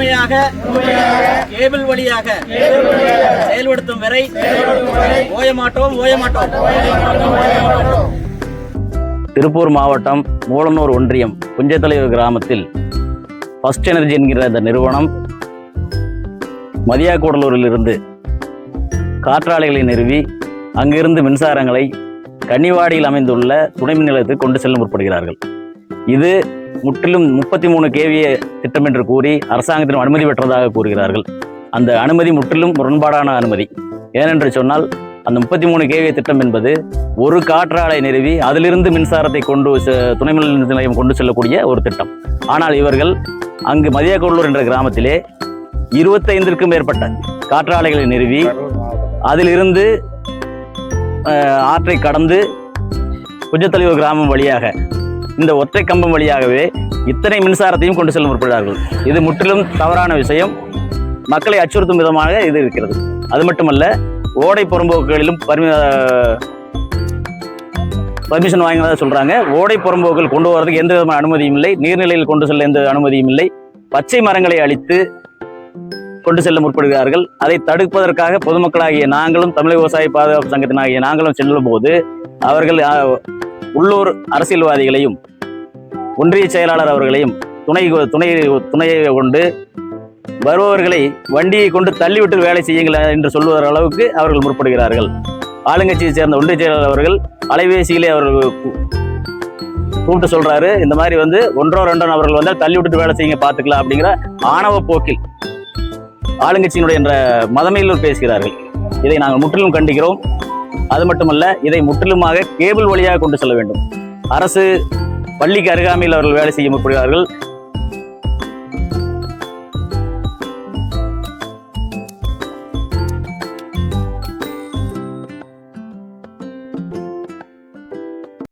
முழுமையாக கேபிள் வழியாக செயல்படுத்தும் வரை ஓயமாட்டோம் ஓயமாட்டோம். திருப்பூர் மாவட்டம் மூலனூர் ஒன்றியம் புஞ்சத்தலைவர் கிராமத்தில் ஃபஸ்ட் எனர்ஜி என்கிற இந்த நிறுவனம் மதியாக்கூடலூரிலிருந்து காற்றாலைகளை நிறுவி அங்கிருந்து மின்சாரங்களை கன்னிவாடியில் அமைந்துள்ள துணை மின் நிலையத்துக்கு கொண்டு செல்ல முற்படுகிறார்கள். இது முற்றிலும் முப்பத்தி மூணு கேவிய திட்டம் என்று கூறி அரசாங்கத்தின் அனுமதி பெற்றதாக கூறுகிறார்கள். அந்த அனுமதி முற்றிலும் முரண்பாடான அனுமதி. ஏனென்று சொன்னால் அந்த முப்பத்தி மூணு கேவிய திட்டம் என்பது ஒரு காற்றாலை நிறுவி அதிலிருந்து மின்சாரத்தை கொண்டு துணை மின் நிலையம் கொண்டு செல்லக்கூடிய ஒரு திட்டம். ஆனால் இவர்கள் அங்கு மதியக்கொள்ளூர் என்ற கிராமத்திலே இருபத்தைந்திற்கும் மேற்பட்ட காற்றாலைகளை நிறுவி அதிலிருந்து அஹ், ஆற்றை கடந்து குஜத்தலைவு கிராமம் வழியாக இந்த ஒற்றை கம்பம் வழியாகவே இத்தனை மின்சாரத்தையும் கொண்டு செல்ல முற்படுகிறார்கள். இது முற்றிலும் தவறான விஷயம். மக்களை அச்சுறுத்தும் விதமாக இது இருக்கிறது. அது மட்டுமல்ல ஓடை புறம்போக்குகளிலும் பர்மி பர்மிஷன் வாங்கினதாக சொல்றாங்க. ஓடை புறம்போக்குகள் கொண்டு வரதுக்கு எந்த விதமான அனுமதியும் இல்லை. நீர்நிலையில் கொண்டு செல்ல எந்த அனுமதியும் இல்லை. பச்சை மரங்களை அழித்து கொண்டு செல்ல முற்படுகிறார்கள். அதை தடுப்பதற்காக பொதுமக்களாகிய நாங்களும் தமிழக விவசாய பாதுகாப்பு சங்கத்தினாகிய நாங்களும் செல்லும் போது அவர்கள் உள்ளூர் அரசியல்வாதிகளையும் ஒன்றிய செயலாளர் அவர்களையும் துணை துணை துணையை கொண்டு வருபவர்களை வண்டியை கொண்டு தள்ளிவிட்டு வேலை செய்யுங்கள் என்று சொல்லுகிற அளவுக்கு அவர்கள் முற்படுகிறார்கள். ஆளுங்கட்சியை சேர்ந்த ஒன்றிய செயலாளர் அவர்கள் அலைபேசியிலே அவர்கள் கூப்பிட்டு சொல்றாரு இந்த மாதிரி வந்து ஒன்றோ ரெண்டோ நபர்கள் வந்தால் தள்ளி விட்டுட்டு வேலை செய்யுங்க பார்த்துக்கலாம் அப்படிங்கிற ஆணவ போக்கில் ஆளுங்கட்சியினுடைய என்ற மதமையிலும் பேசுகிறார்கள். இதை நாங்கள் முற்றிலும் கண்டிக்கிறோம். அது மட்டுமல்ல இதை முற்றிலுமாக கேபிள் வழியாக கொண்டு செல்ல வேண்டும். அரசு பள்ளிக்கு அருகாமையில் அவர்கள் வேலை செய்ய முற்படுகிறார்கள்